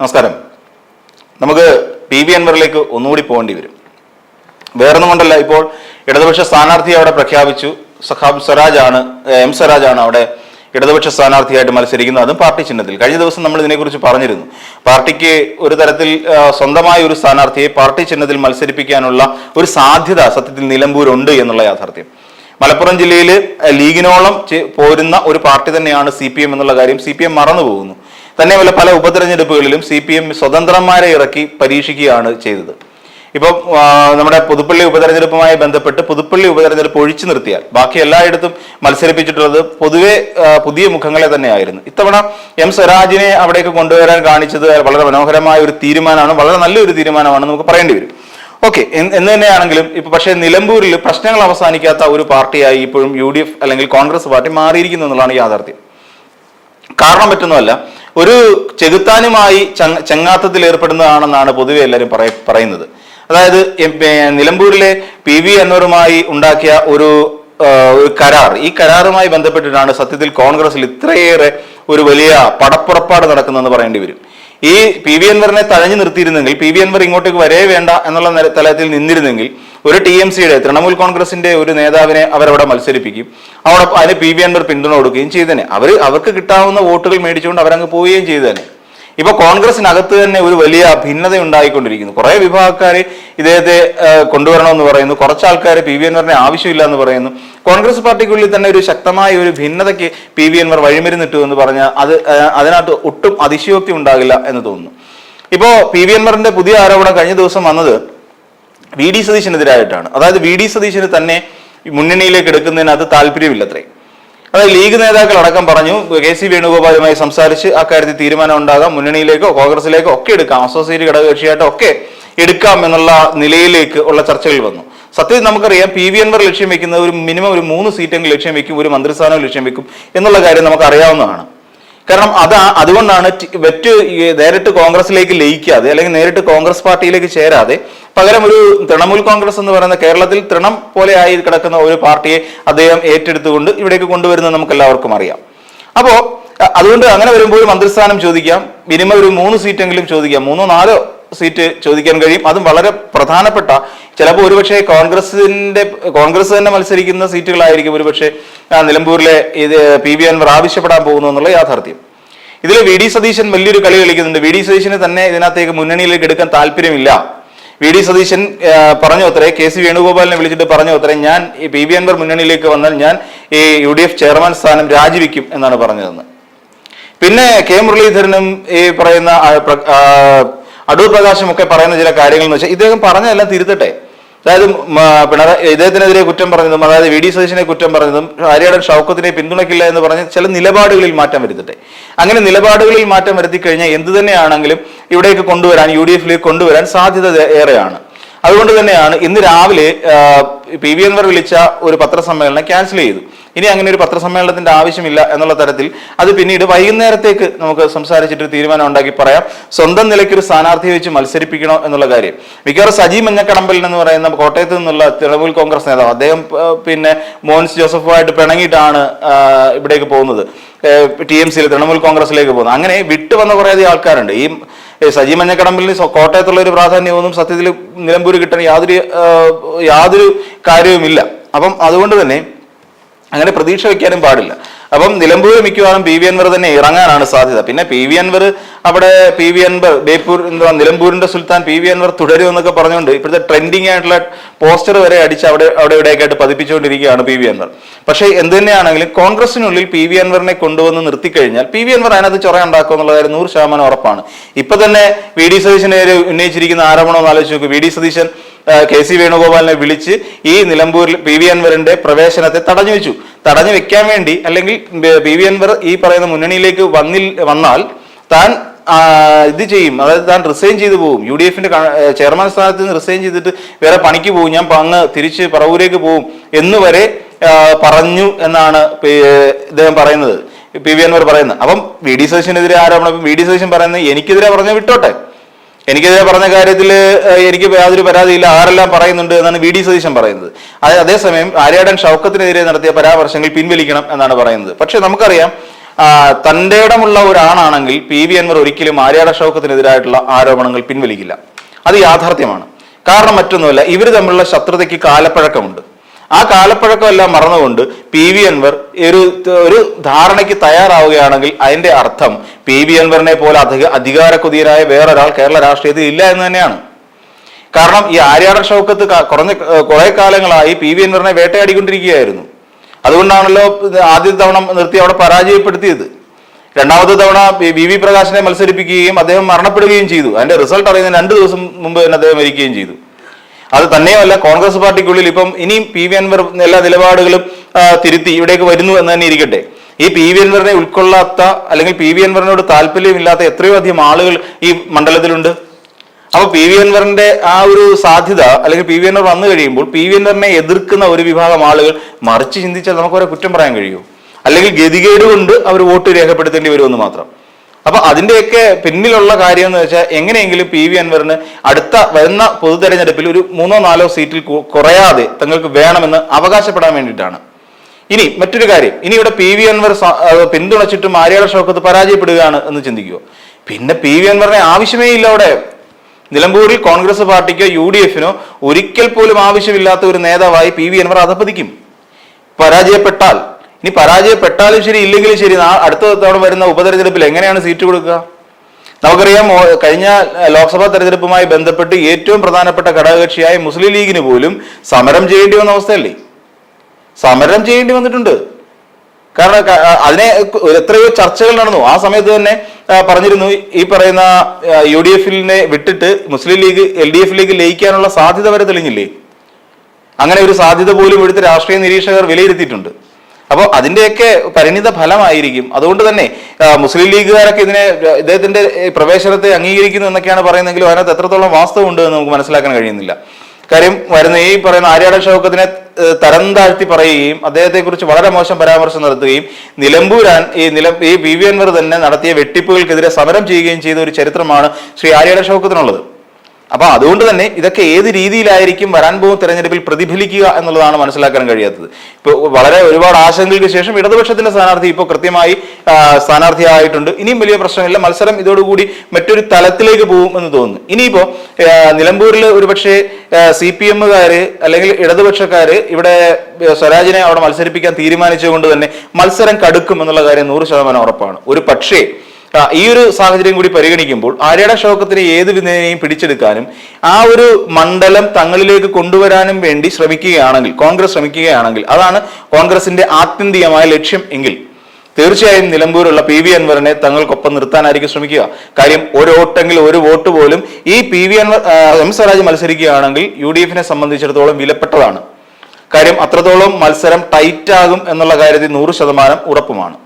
നമസ്കാരം. നമുക്ക് P V അൻവറിലേക്ക് ഒന്നുകൂടി പോകേണ്ടി വരും. വേറൊന്നും കൊണ്ടല്ല ഇപ്പോൾ ഇടതുപക്ഷ സ്ഥാനാർത്ഥിയെ അവിടെ പ്രഖ്യാപിച്ചു. സഖാബ് സ്വരാജ് ആണ് എം സ്വരാജ് ആണ് അവിടെ ഇടതുപക്ഷ സ്ഥാനാർത്ഥിയായിട്ട് മത്സരിക്കുന്നത്. അതും പാർട്ടി ചിഹ്നത്തിൽ. കഴിഞ്ഞ ദിവസം നമ്മൾ ഇതിനെക്കുറിച്ച് പറഞ്ഞിരുന്നു. പാർട്ടിക്ക് ഒരു തരത്തിൽ സ്വന്തമായ ഒരു സ്ഥാനാർത്ഥിയെ പാർട്ടി ചിഹ്നത്തിൽ മത്സരിപ്പിക്കാനുള്ള ഒരു സാധ്യത സത്യത്തിൽ നിലമ്പൂരുണ്ട് എന്നുള്ള യാഥാർത്ഥ്യം. മലപ്പുറം ജില്ലയിൽ ലീഗിനോളം പോരുന്ന ഒരു പാർട്ടി തന്നെയാണ് സി പി എം എന്നുള്ള കാര്യം സി പി എം മറന്നു പോകുന്നു തന്നെയുമല്ല പല ഉപതെരഞ്ഞെടുപ്പുകളിലും സി പി എം സ്വതന്ത്രന്മാരെ ഇറക്കി പരീക്ഷിക്കുകയാണ് ചെയ്തത്. ഇപ്പം നമ്മുടെ പുതുപ്പള്ളി ഉപതെരഞ്ഞെടുപ്പുമായി ബന്ധപ്പെട്ട് പുതുപ്പള്ളി ഉപതെരഞ്ഞെടുപ്പ് ഒഴിച്ചു നിർത്തിയാൽ ബാക്കി എല്ലായിടത്തും മത്സരിപ്പിച്ചിട്ടുള്ളത് പൊതുവെ പുതിയ മുഖങ്ങളെ തന്നെയായിരുന്നു. ഇത്തവണ എം സ്വരാജിനെ അവിടേക്ക് കൊണ്ടുവരാൻ കാണിച്ചത് വളരെ മനോഹരമായ ഒരു തീരുമാനമാണ് വളരെ നല്ലൊരു തീരുമാനമാണ് നമുക്ക് പറയേണ്ടി വരും. ഓക്കെ എന്ന് തന്നെയാണെങ്കിലും ഇപ്പൊ പക്ഷേ നിലമ്പൂരിൽ പ്രശ്നങ്ങൾ അവസാനിക്കാത്ത ഒരു പാർട്ടിയായി ഇപ്പോഴും യു അല്ലെങ്കിൽ കോൺഗ്രസ് പാർട്ടി മാറിയിരിക്കുന്നു എന്നുള്ളതാണ് യാഥാർത്ഥ്യം. കാരണം മറ്റൊന്നുമല്ല ഒരു ചെകുത്താനുമായി ചെങ്ങാത്തത്തിൽ ഏർപ്പെടുന്നതാണെന്നാണ് പൊതുവെ എല്ലാവരും പറയ പറയുന്നത്. അതായത് നിലമ്പൂരിലെ പി വി അൻവറുമായി ഉണ്ടാക്കിയ ഒരു ഒരു കരാർ. ഈ കരാറുമായി ബന്ധപ്പെട്ടിട്ടാണ് സത്യത്തിൽ കോൺഗ്രസിൽ ഇത്രയേറെ ഒരു വലിയ പടപ്പുറപ്പാട് നടക്കുന്നതെന്ന് പറയേണ്ടി വരും. ഈ പി വി അൻവറിനെ തഴഞ്ഞു നിർത്തിയിരുന്നെങ്കിൽ പി വി അൻവർ ഇങ്ങോട്ടേക്ക് വരേ വേണ്ട എന്നുള്ള തലത്തിൽ നിന്നിരുന്നെങ്കിൽ ഒരു ടി എം സിയുടെ തൃണമൂൽ കോൺഗ്രസിന്റെ ഒരു നേതാവിനെ അവരവിടെ മത്സരിപ്പിക്കും. അവിടെ അതിന് പി വി അൻവർ പിന്തുണ കൊടുക്കുകയും ചെയ്തേനെ. അവർ അവർക്ക് കിട്ടാവുന്ന വോട്ടുകൾ മേടിച്ചുകൊണ്ട് അവരങ്ങ് പോവുകയും ചെയ്തേനെ. ഇപ്പൊ കോൺഗ്രസിനകത്ത് തന്നെ ഒരു വലിയ ഭിന്നത ഉണ്ടായിക്കൊണ്ടിരിക്കുന്നു കുറെ വിഭാഗക്കാര് ഇദ്ദേഹത്തെ കൊണ്ടുവരണമെന്ന് പറയുന്നു. കുറച്ച് ആൾക്കാർ പി വി അൻവറിനെ ആവശ്യമില്ല എന്ന് പറയുന്നു. കോൺഗ്രസ് പാർട്ടിക്കുള്ളിൽ തന്നെ ഒരു ശക്തമായ ഒരു ഭിന്നതയ്ക്ക് പി വി അൻവർ വഴിമരുന്നിട്ടു എന്ന് പറഞ്ഞാൽ അത് അതിനകത്ത് ഒട്ടും അതിശയോക്തി ഉണ്ടാകില്ല എന്ന് തോന്നുന്നു. ഇപ്പോ പി വി അൻവറിന്റെ പുതിയ ആരോപണം കഴിഞ്ഞ ദിവസം വന്നത് വി ഡി സതീശനെതിരായിട്ടാണ്. അതായത് വി ഡി സതീശന് തന്നെ മുന്നണിയിലേക്ക് എടുക്കുന്നതിനകത്ത് താല്പര്യമില്ലത്രേ. അതായത് ലീഗ് നേതാക്കൾ അടക്കം പറഞ്ഞു കെ സി വേണുഗോപാലുമായി സംസാരിച്ച് അക്കാര്യത്തിൽ തീരുമാനം ഉണ്ടാകാം മുന്നണിയിലേക്കോ കോൺഗ്രസിലേക്കോ ഒക്കെ എടുക്കാം അസോസിയേറ്റ് ഘടകകക്ഷിയായിട്ടോ ഒക്കെ എടുക്കാം എന്നുള്ള നിലയിലേക്ക് ഉള്ള ചർച്ചകൾ വന്നു. സത്യത്തിൽ നമുക്കറിയാം പി വി എൻവർ ലക്ഷ്യം വെക്കുന്ന ഒരു മിനിമം ഒരു മൂന്ന് സീറ്റെങ്കിലും ലക്ഷ്യം വെക്കും ഒരു മന്ത്രിസ്ഥാനം ലക്ഷ്യം വെക്കും എന്നുള്ള കാര്യം നമുക്ക് അറിയാവുന്നതാണ് കാരണം അത് അതുകൊണ്ടാണ് വെറ്റ് നേരിട്ട് കോൺഗ്രസിലേക്ക് ലയിക്കാതെ അല്ലെങ്കിൽ നേരിട്ട് കോൺഗ്രസ് പാർട്ടിയിലേക്ക് ചേരാതെ പകരം ഒരു തൃണമൂൽ കോൺഗ്രസ് എന്ന് പറയുന്ന കേരളത്തിൽ തൃണം പോലെ ആയി കിടക്കുന്ന ഒരു പാർട്ടിയെ അദ്ദേഹം ഏറ്റെടുത്തുകൊണ്ട് ഇവിടേക്ക് കൊണ്ടുവരുന്നത് നമുക്ക് എല്ലാവർക്കും അറിയാം. അപ്പോ അതുകൊണ്ട് അങ്ങനെ വരുമ്പോൾ മന്ത്രിസ്ഥാനം ചോദിക്കാം മിനിമം ഒരു മൂന്ന് സീറ്റെങ്കിലും ചോദിക്കാം മൂന്നോ നാലോ സീറ്റ് ചോദിക്കാൻ കഴിയും. അതും വളരെ പ്രധാനപ്പെട്ട ചിലപ്പോൾ ഒരുപക്ഷെ കോൺഗ്രസിന്റെ കോൺഗ്രസ് തന്നെ മത്സരിക്കുന്ന സീറ്റുകളായിരിക്കും ഒരുപക്ഷെ നിലമ്പൂരിലെ ഇത് പി. വി. അൻവർ ആവശ്യപ്പെടാൻ പോകുന്നു എന്നുള്ള യാഥാർത്ഥ്യം. ഇതിൽ വി. ഡി. സതീശൻ വലിയൊരു കളി കളിക്കുന്നുണ്ട്. വി. ഡി. സതീശന് തന്നെ ഇതിനകത്തേക്ക് മുന്നണിയിലേക്ക് എടുക്കാൻ താല്പര്യമില്ല. വി. ഡി. സതീശൻ പറഞ്ഞു അത്രേ. കെ. സി. വേണുഗോപാലിനെ വിളിച്ചിട്ട് പറഞ്ഞു അത്രേ. ഞാൻ പി. വി. അൻവർ മുന്നണിയിലേക്ക് വന്നാൽ ഞാൻ ഈ യു. ഡി. എഫ് ചെയർമാൻ സ്ഥാനം രാജിവെക്കും എന്നാണ് പറഞ്ഞതെന്ന്. പിന്നെ കെ. മുരളീധരനും ഈ പറയുന്ന അടൂർ പ്രകാശം ഒക്കെ പറയുന്ന ചില കാര്യങ്ങൾ എന്ന് വെച്ചാൽ ഇദ്ദേഹം പറഞ്ഞതെല്ലാം തിരുത്തട്ടെ. അതായത് പിണറായി ഇദ്ദേഹത്തിനെതിരെ കുറ്റം പറഞ്ഞതും അതായത് വി ഡി സതീശനെ കുറ്റം പറഞ്ഞതും ഹരിയാടൻ ഷൗക്കത്തിനെ പിന്തുണയ്ക്കില്ല എന്ന് പറഞ്ഞ് ചില നിലപാടുകളിൽ മാറ്റം വരുത്തട്ടെ. അങ്ങനെ നിലപാടുകളിൽ മാറ്റം വരുത്തി കഴിഞ്ഞാൽ എന്ത് തന്നെയാണെങ്കിലും ഇവിടേക്ക് കൊണ്ടുവരാൻ യു ഡി എഫിലേക്ക് കൊണ്ടുവരാൻ സാധ്യത ഏറെയാണ്. അതുകൊണ്ട് തന്നെയാണ് ഇന്ന് രാവിലെ പി വി അൻവർ വിളിച്ച ഒരു പത്രസമ്മേളനം ക്യാൻസൽ ചെയ്തു. ഇനി അങ്ങനെ ഒരു പത്രസമ്മേളനത്തിന്റെ ആവശ്യമില്ല എന്നുള്ള തരത്തിൽ അത് പിന്നീട് വൈകുന്നേരത്തേക്ക് നമുക്ക് സംസാരിച്ചിട്ട് തീരുമാനം ഉണ്ടാക്കി പറയാം. സ്വന്തം നിലയ്ക്ക് ഒരു സ്ഥാനാർത്ഥിയെ വെച്ച് മത്സരിപ്പിക്കണോ എന്നുള്ള കാര്യം. മിക്കവാറും സജി മഞ്ഞക്കടമ്പലൻ എന്ന് പറയുന്ന കോട്ടയത്ത് നിന്നുള്ള തൃണമൂൽ കോൺഗ്രസ് നേതാവ് അദ്ദേഹം പിന്നെ മോൻസ് ജോസഫുമായിട്ട് പിണങ്ങിയിട്ടാണ് ഇവിടേക്ക് പോകുന്നത്. ടി എം സിയിൽ തൃണമൂൽ കോൺഗ്രസിലേക്ക് പോകുന്നത്. അങ്ങനെ വിട്ടു വന്ന കുറേയധികം ആൾക്കാരുണ്ട്. ഈ സജി മഞ്ഞക്കടമ്പലിന് സ്വ- കോട്ടയത്തുള്ള ഒരു പ്രാധാന്യമൊന്നും സത്യത്തിൽ നിലമ്പൂർ കിട്ടാൻ യാതൊരു യാതൊരു കാര്യവുമില്ല. അപ്പം അതുകൊണ്ട് തന്നെ അങ്ങനെ പ്രതീക്ഷ വെക്കാനും പാടില്ല. അപ്പം നിലമ്പൂർ മിക്കവാറും പി വി അൻവർ തന്നെ ഇറങ്ങാനാണ് സാധ്യത. പിന്നെ പി വി അൻവർ അവിടെ പി വി അൻവർ ബേപ്പൂർ എന്താ നിലമ്പൂരിന്റെ സുൽത്താൻ പി വി അൻവർ തുടരും എന്നൊക്കെ പറഞ്ഞുകൊണ്ട് ഇപ്പോഴത്തെ ട്രെൻഡിങ് ആയിട്ടുള്ള പോസ്റ്റർ വരെ അടിച്ച് അവിടെ അവിടെ ഇവിടെയൊക്കെ ആയിട്ട് പതിപ്പിച്ചുകൊണ്ടിരിക്കുകയാണ് പി വി അൻവർ. പക്ഷേ എന്ത് തന്നെയാണെങ്കിലും കോൺഗ്രസിനുള്ളിൽ പി വി അൻവറിനെ കൊണ്ടുവന്ന് നിർത്തിക്കഴിഞ്ഞാൽ പി വി അൻവർ അതിനകത്ത് ചൊറ ഉണ്ടാക്കും എന്നുള്ള കാര്യം നൂറ് ശതമാനം ഉറപ്പാണ്. ഇപ്പൊ തന്നെ വി ഡി സതീശനെതിരെ ഉന്നയിച്ചിരിക്കുന്ന ആരോപണം ആലോചിച്ച് നോക്ക്. V D Satheesan K C വേണുഗോപാലിനെ വിളിച്ച് ഈ നിലമ്പൂരിൽ പി വി അൻവറിന്റെ പ്രവേശനത്തെ തടഞ്ഞു വെച്ചു. തടഞ്ഞു വെക്കാൻ വേണ്ടി അല്ലെങ്കിൽ പി വി അൻവർ ഈ പറയുന്ന മുന്നണിയിലേക്ക് വന്നിൽ വന്നാൽ താൻ ഇത് ചെയ്യും. അതായത് താൻ റിസൈൻ ചെയ്തു പോകും യു ഡി എഫിന്റെ ചെയർമാൻ സ്ഥാനത്ത് നിന്ന് റിസൈൻ ചെയ്തിട്ട് വേറെ പണിക്ക് പോകും ഞാൻ അങ്ങ് തിരിച്ച് പറവൂരേക്ക് പോകും എന്ന് വരെ പറഞ്ഞു എന്നാണ് ഇദ്ദേഹം പറയുന്നത്. പി വി അൻവർ പറയുന്നത്. അപ്പം വി ഡി സതീശനെതിരെ ആരോപണം വി ഡി സതീശൻ പറയുന്നത് എനിക്കെതിരെ പറഞ്ഞ വിട്ടോട്ടെ. എനിക്കെതിരെ പറഞ്ഞ കാര്യത്തിൽ എനിക്ക് യാതൊരു പരാതിയില്ല. ആരെല്ലാം പറയുന്നുണ്ട് എന്നാണ് വി ഡി സതീശൻ പറയുന്നത്. അതായത് അതേസമയം ആര്യാടൻ ഷൗക്കത്തിനെതിരെ നടത്തിയ പരാമർശങ്ങൾ പിൻവലിക്കണം എന്നാണ് പറയുന്നത്. പക്ഷെ നമുക്കറിയാം തന്റെ ഇടമുള്ള ഒരാണാണെങ്കിൽ പി വി അൻവർ ഒരിക്കലും ആര്യാട ഷൗക്കത്തിനെതിരായിട്ടുള്ള ആരോപണങ്ങൾ പിൻവലിക്കില്ല. അത് യാഥാർത്ഥ്യമാണ്. കാരണം മറ്റൊന്നുമല്ല ഇവർ തമ്മിലുള്ള ശത്രുതയ്ക്ക് കാലപ്പഴക്കമുണ്ട്. ആ കാലപ്പഴക്കമെല്ലാം മറന്നുകൊണ്ട് പി വി അൻവർ ഒരു ഒരു ധാരണയ്ക്ക് തയ്യാറാവുകയാണെങ്കിൽ അതിന്റെ അർത്ഥം പി വി അൻവറിനെ പോലെ അധിക അധികാര കുതിരായ വേറൊരാൾ കേരള രാഷ്ട്രീയത്തിൽ ഇല്ല എന്ന് തന്നെയാണ്. കാരണം ഈ ആര്യാട ഷൗക്കത്ത് കുറഞ്ഞ കുറെ കാലങ്ങളായി പി വി അൻവറിനെ വേട്ടയാടിക്കൊണ്ടിരിക്കുകയായിരുന്നു. അതുകൊണ്ടാണല്ലോ ആദ്യ തവണ നിർത്തി അവിടെ പരാജയപ്പെടുത്തിയത്. രണ്ടാമത്തെ തവണ വി വി പ്രകാശിനെ മത്സരിപ്പിക്കുകയും അദ്ദേഹം മരണപ്പെടുകയും ചെയ്തു. അതിന്റെ റിസൾട്ട് അറിയുന്നതിന് രണ്ട് ദിവസം മുമ്പ് തന്നെ അദ്ദേഹം മരിക്കുകയും ചെയ്തു. അത് തന്നെയുമല്ല കോൺഗ്രസ് പാർട്ടിക്കുള്ളിൽ ഇപ്പം ഇനിയും പി വി അൻവർ എല്ലാ നിലപാടുകളും തിരുത്തി ഇവിടേക്ക് വരുന്നു എന്ന് തന്നെ ഇരിക്കട്ടെ. ഈ പി വി അൻവറിനെ ഉൾക്കൊള്ളാത്ത അല്ലെങ്കിൽ പി വി അൻവറിനോട് താല്പര്യമില്ലാത്ത എത്രയോ അധികം ആളുകൾ ഈ മണ്ഡലത്തിലുണ്ട്. അപ്പൊ പി വി അൻവറിന്റെ ആ ഒരു സാധ്യത അല്ലെങ്കിൽ പി വി അൻവർ വന്നു കഴിയുമ്പോൾ പി വി അൻവറിനെ എതിർക്കുന്ന ഒരു വിഭാഗം ആളുകൾ മറിച്ച് ചിന്തിച്ചാൽ നമുക്ക് അവരെ കുറ്റം പറയാൻ കഴിയുമോ അല്ലെങ്കിൽ ഗതികേട് കൊണ്ട് അവർ വോട്ട് രേഖപ്പെടുത്തേണ്ടി വരുമെന്ന് മാത്രം. അപ്പൊ അതിന്റെയൊക്കെ പിന്നിലുള്ള കാര്യം എന്ന് വെച്ചാൽ എങ്ങനെയെങ്കിലും പി വി അൻവറിന് അടുത്ത വരുന്ന പൊതു തെരഞ്ഞെടുപ്പിൽ ഒരു മൂന്നോ നാലോ സീറ്റിൽ കുറയാതെ തങ്ങൾക്ക് വേണമെന്ന് അവകാശപ്പെടാൻ വേണ്ടിയിട്ടാണ്. ഇനി മറ്റൊരു കാര്യം. ഇനി ഇവിടെ പി വി അൻവർ പിന്തുണച്ചിട്ട് ആര്യാട ഷൗക്കത്ത് പരാജയപ്പെടുകയാണ് എന്ന് ചിന്തിക്കുമോ പിന്നെ പി വി അൻവറിനെ ആവശ്യമേ ഇല്ല അവിടെ. നിലമ്പൂരിൽ കോൺഗ്രസ് പാർട്ടിക്കോ യു ഡി എഫിനോ ഒരിക്കൽ പോലും ആവശ്യമില്ലാത്ത ഒരു നേതാവായി പി വി അൻവർ അധപ്പതിക്കും പരാജയപ്പെട്ടാൽ ഇനി പരാജയപ്പെട്ടാലും ശരി ഇല്ലെങ്കിലും ശരി അടുത്ത തവണ വരുന്ന ഉപതെരഞ്ഞെടുപ്പിൽ എങ്ങനെയാണ് സീറ്റ് കൊടുക്കുക? നമുക്കറിയാം കഴിഞ്ഞ ലോക്സഭാ തെരഞ്ഞെടുപ്പുമായി ബന്ധപ്പെട്ട് ഏറ്റവും പ്രധാനപ്പെട്ട ഘടകകക്ഷിയായ മുസ്ലിം ലീഗിന് പോലും സമരം ചെയ്യേണ്ടി വന്ന അവസ്ഥയല്ലേ? സമരം ചെയ്യേണ്ടി വന്നിട്ടുണ്ട്. കാരണം അതിനെ എത്രയോ ചർച്ചകൾ നടന്നു. ആ സമയത്ത് തന്നെ പറഞ്ഞിരുന്നു ഈ പറയുന്ന യു ഡി എഫിനെ വിട്ടിട്ട് മുസ്ലിം ലീഗ് എൽ ഡി എഫിലേക്ക് ലയിക്കാനുള്ള സാധ്യത വരെ തെളിഞ്ഞില്ലേ? അങ്ങനെ ഒരു സാധ്യത പോലും ഇവിടുത്തെ രാഷ്ട്രീയ നിരീക്ഷകർ വിലയിരുത്തിയിട്ടുണ്ട്. അപ്പോൾ അതിന്റെയൊക്കെ പരിണിത ഫലമായിരിക്കും. അതുകൊണ്ട് തന്നെ മുസ്ലിം ലീഗുകാരൊക്കെ ഇതിനെ ഇദ്ദേഹത്തിന്റെ പ്രവേശനത്തെ അംഗീകരിക്കുന്നു എന്നൊക്കെയാണ് പറയുന്നതെങ്കിലും അതിനകത്ത് എത്രത്തോളം വാസ്തവമുണ്ട് എന്ന് നമുക്ക് മനസ്സിലാക്കാൻ കഴിയുന്നില്ല. കാര്യം വരുന്ന ഈ പറയുന്ന ആര്യാട ഷൗക്കത്തിനെ തരം താഴ്ത്തി പറയുകയും അദ്ദേഹത്തെ കുറിച്ച് വളരെ മോശം പരാമർശം നടത്തുകയും നിലമ്പൂരാൻ ഈ നിലം ഈ പി വി തന്നെ നടത്തിയ വെട്ടിപ്പുകൾക്കെതിരെ സമരം ചെയ്യുകയും ചെയ്ത ഒരു ചരിത്രമാണ് ശ്രീ ആര്യാട ഷൗക്കത്തിനുള്ളത് അപ്പൊ അതുകൊണ്ട് തന്നെ ഇതൊക്കെ ഏത് രീതിയിലായിരിക്കും വരാൻ പോകുന്ന തെരഞ്ഞെടുപ്പിൽ പ്രതിഫലിക്കുക എന്നുള്ളതാണ് മനസ്സിലാക്കാൻ കഴിയാത്തത്. ഇപ്പോൾ വളരെ ഒരുപാട് ആശങ്കകൾക്ക് ശേഷം ഇടതുപക്ഷത്തിന്റെ സ്ഥാനാർത്ഥി ഇപ്പോൾ കൃത്യമായി സ്ഥാനാർത്ഥിയായിട്ടുണ്ട്. ഇനിയും വലിയ പ്രശ്നമില്ല മത്സരം ഇതോടുകൂടി മറ്റൊരു തലത്തിലേക്ക് പോകും എന്ന് തോന്നുന്നു. ഇനിയിപ്പോ നിലമ്പൂരിൽ ഒരുപക്ഷെ സി പി എമ്മുകാര് അല്ലെങ്കിൽ ഇടതുപക്ഷക്കാര് ഇവിടെ സ്വരാജിനെ അവിടെ മത്സരിപ്പിക്കാൻ തീരുമാനിച്ചുകൊണ്ട് തന്നെ മത്സരം കടുക്കും എന്നുള്ള കാര്യം നൂറ് ശതമാനം ഉറപ്പാണ്. ഒരു പക്ഷേ ഈ ഒരു സാഹചര്യം കൂടി പരിഗണിക്കുമ്പോൾ ആര്യയുടെ ഷോക്കത്തിനെ ഏത് വിധേനയും പിടിച്ചെടുക്കാനും ആ ഒരു മണ്ഡലം തങ്ങളിലേക്ക് കൊണ്ടുവരാനും വേണ്ടി ശ്രമിക്കുകയാണെങ്കിൽ കോൺഗ്രസ് ശ്രമിക്കുകയാണെങ്കിൽ അതാണ് കോൺഗ്രസിന്റെ ആത്യന്തികമായ ലക്ഷ്യം എങ്കിൽ. തീർച്ചയായും നിലമ്പൂരുള്ള പി വി അൻവറിനെ തങ്ങൾക്കൊപ്പം നിർത്താനായിരിക്കും ശ്രമിക്കുക. കാര്യം ഒരു വോട്ടെങ്കിൽ ഒരു വോട്ട് പോലും ഈ P V Anvar M Swaraj മത്സരിക്കുകയാണെങ്കിൽ U D എഫിനെ സംബന്ധിച്ചിടത്തോളം വിലപ്പെട്ടതാണ്. കാര്യം അത്രത്തോളം മത്സരം ടൈറ്റ് ആകും എന്നുള്ള കാര്യത്തിൽ നൂറ് ശതമാനം ഉറപ്പുമാണ്.